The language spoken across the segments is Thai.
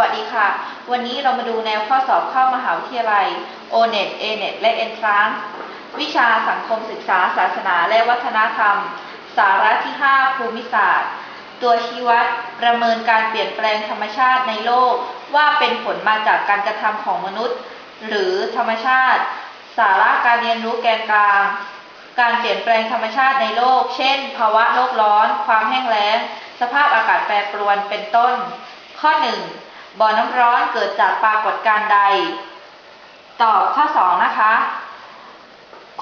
วัสดีค่ะ วันนี้เรามาดูแนวข้อสอบเข้ามหาวิทยาลัย O-NET A-NET และ Entrance วิชาสังคมศึกษาศาสนาและวัฒนธรรม สาระที่ 5 ภูมิศาสตร์ ตัวชี้วัดประเมินการเปลี่ยนแปลงธรรมชาติในโลก ว่าเป็นผลมาจากการกระทำของมนุษย์ หรือธรรมชาติ สาระการเรียนรู้แกนกลาง การเปลี่ยนแปลงธรรมชาติในโลก เช่น ภาวะโลกร้อน ความแห้งแล้ง สภาพอากาศแปรปรวน เป็นต้น ข้อ 1 บ่อน้ำร้อนเกิดจากปรากฏการณ์ใด ตอบข้อ 2 นะคะ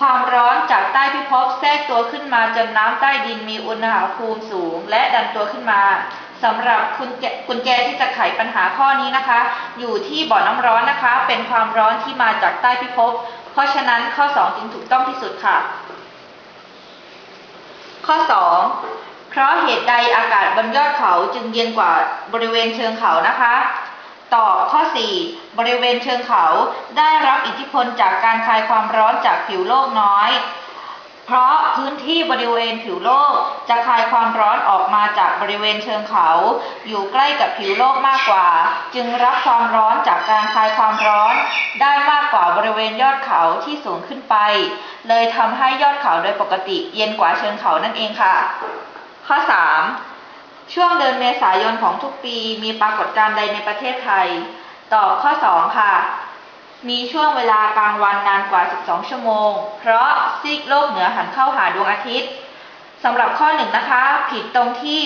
ความร้อนจากใต้พิภพแทรกตัวขึ้นมาจนน้ำใต้ดินมีอุณหภูมิสูง และดันตัวขึ้นมาสำหรับคุณแกุญแจที่จะไขปัญหาข้อนี้นะคะ อยู่ที่บ่อน้ำร้อนนะคะ เป็นความร้อนที่มาจากใต้พิภพเพราะฉะนั้นข้อ 2 จึงถูกต้องที่สุดค่ะ ข้อ 2 เพราะเหตุใดอากาศบนยอดเขาจึงเย็นกว่าบริเวณเชิงเขานะคะ ตอบข้อ 4 บริเวณเชิงเขาได้รับอิทธิพลจากการคลายความร้อนจากผิวโลกน้อย เพราะพื้นที่บริเวณผิวโลกจะคลายความร้อนออกมาจากบริเวณเชิงเขา อยู่ใกล้กับผิวโลกมากกว่า จึงรับความร้อนจากการคลายความร้อน ได้มากกว่าบริเวณยอดเขาที่สูงขึ้นไป เลยทำให้ยอดเขาโดยปกติเย็นกว่าเชิงเขานั่นเองค่ะ ข้อ 3 ช่วงเดือนเมษายนของทุกปีมีปรากฏการณ์ใดในประเทศไทย ตอบข้อ 2 ค่ะ มีช่วงเวลากลางวันนานกว่า 12 ชั่วโมง เพราะซีกโลกเหนือหันเข้าหาดวงอาทิตย์สำหรับข้อหนึ่งนะคะ ผิดตรงที่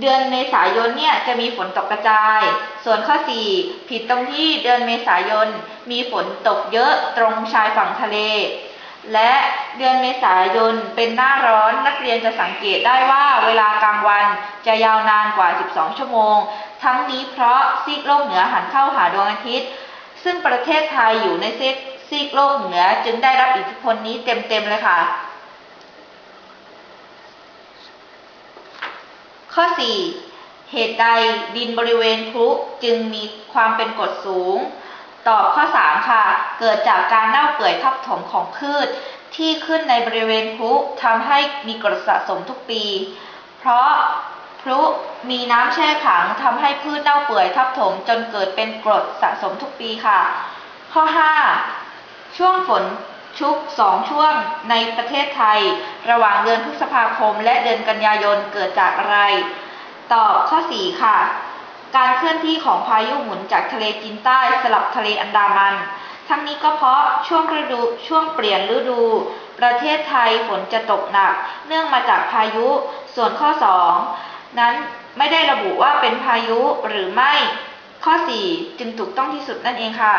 เดือนเมษายนเนี่ยจะมีฝนตกกระจาย ส่วนข้อ 4 ผิดตรงที่เดือนเมษายนมีฝนตกเยอะตรงชายฝั่งทะเล และเดือนเมษายนเป็นหน้าร้อนนักเรียนจะสังเกตได้ว่าเวลากลางวันจะยาวนานกว่า 12 ชั่วโมง ทั้งนี้เพราะซีกโลกเหนือหันเข้าหาดวงอาทิตย์ ซึ่งประเทศไทยอยู่ในซีกซีกโลกเหนือจึงได้รับอิทธิพลนี้เต็มๆเลยค่ะ ข้อ 4 เหตุใดดินบริเวณพลุจึงมีความเป็นกรดสูง ตอบข้อ 3 ค่ะ เกิดจากการเน่าเปื่อยทับถมของพืช ที่ขึ้นในบริเวณพลุทำให้มีกรดสะสมทุกปี เพราะพลุมีน้ำแช่ขังทำให้พืชเน่าเปื่อยทับถมจนเกิดเป็นกรดสะสมทุกปีค่ะ ข้อ 5 ช่วงฝนชุกสองช่วงในประเทศไทย ระหว่างเดือนพฤษภาคมและเดือนกันยายนเกิดจากอะไร ตอบข้อ 4 ค่ะ การเคลื่อนที่ของพายุหมุนจากทะเลจีนใต้สลับทะเลอันดามัน ทั้งนี้ก็เพราะช่วงฤดูช่วงเปลี่ยนฤดู ประเทศไทยฝนจะตกหนัก เนื่องมาจากพายุ ส่วนข้อ 2 นั้นไม่ได้ระบุว่าเป็นพายุหรือไม่ ข้อ 4 จึงถูกต้องที่สุดนั่นเองค่ะ